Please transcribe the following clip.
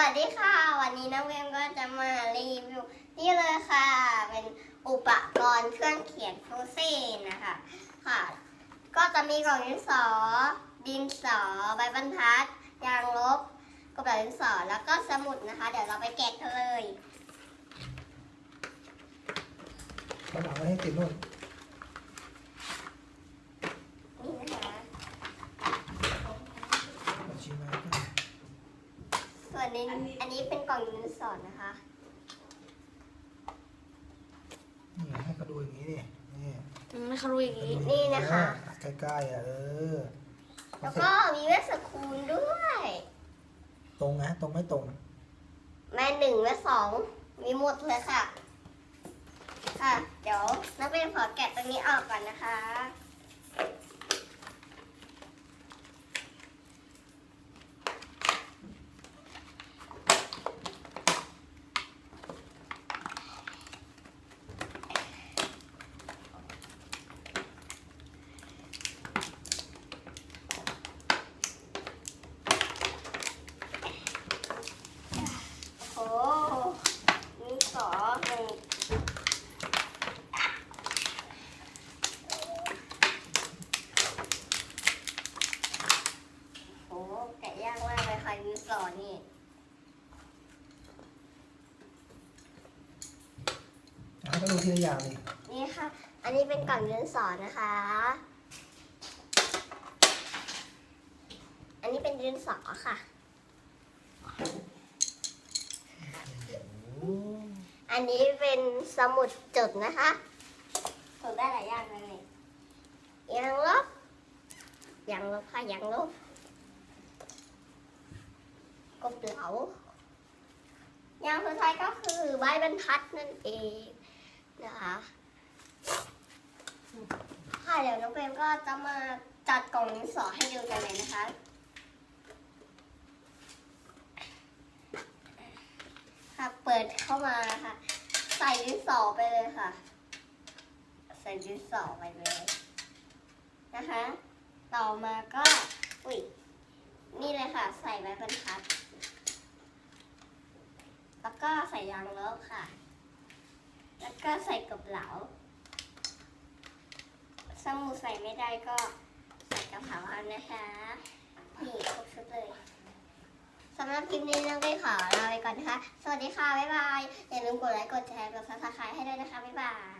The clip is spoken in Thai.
วัสดีค่ะ วันนี้น้องเวมก็จะมารีวิวนี่เลยค่ะ เป็นอุปกรณ์เครื่องเขียนฟเซนนะคะค่ะ ก็จะมีกล่องดินสอ ดินสอใบบรรทัด ยางลบกระดาษดินสอแล้วก็สมุดนะคะ เดี๋ยวเราไปแกะกันเลยกระดาษไว้ให้ติดนู่นนะคะ มาชี้มา ส่ว นนี้อันนี้เป็นกล่องดินสอนะคะ นี่ให้เขาดูอย่างนี้ดินี่ไม่เขารู้อย่างนี้ นี่นะคะ ใกล้ๆอะเออแล้วก็มีเวสคูลด้วย ตรงนะตรงไม่ตรง แม่หนึ่งแม่สองมีหมดเลยค่ะ ค่ะ เดี๋ยวนักเรียนขอแกะตรงนี้ออกก่อนนะคะ โอ้มีสอหนึ่งโอ้แกะยากมากเลยค่ะมีสอนี่ ให้เขาดู ทีละอย่างนี่นี่ค่ะ อันนี้เป็นกล่องดินสอนะคะ อันนี้เป็นดินสอค่ะอ้อันนี้เป็นสมุดจดนะคะจดได้หลายอย่างเลยยางลบยางลบค่ะยางลบกบเหลายางสุดท้ายก็คือใบบรรทัดนั่นเอง นะคะค่ะเดี๋ยวน้องเปรมก็จะมาจัดกล่องดินสอให้ดูกันเลยนะคะค่ะเปิดเข้ามาค่ะ ใส่ดินสอไปเลยค่ะ ใส่ดินสอไปเลยนะคะ ต่อมาก็อุ้ยนี่เลยค่ะ ใส่ใบบรรทัด แล้วก็ใส่ยางลบค่ะ แล้วก็ใส่กับเหลาสมูใส่ไม่ได้ก็ใส่กระเผาเอานะคะนี่ครบชุดเลยสำหรับคลิปนี้น้องไปขอลาไปก่อนนะคะ สวัสดีค่ะ บ๊ายบาย อย่าลืมกดไลค์ กดแชร์ กดซับสไครต์ให้ด้วยนะคะ บ๊ายบาย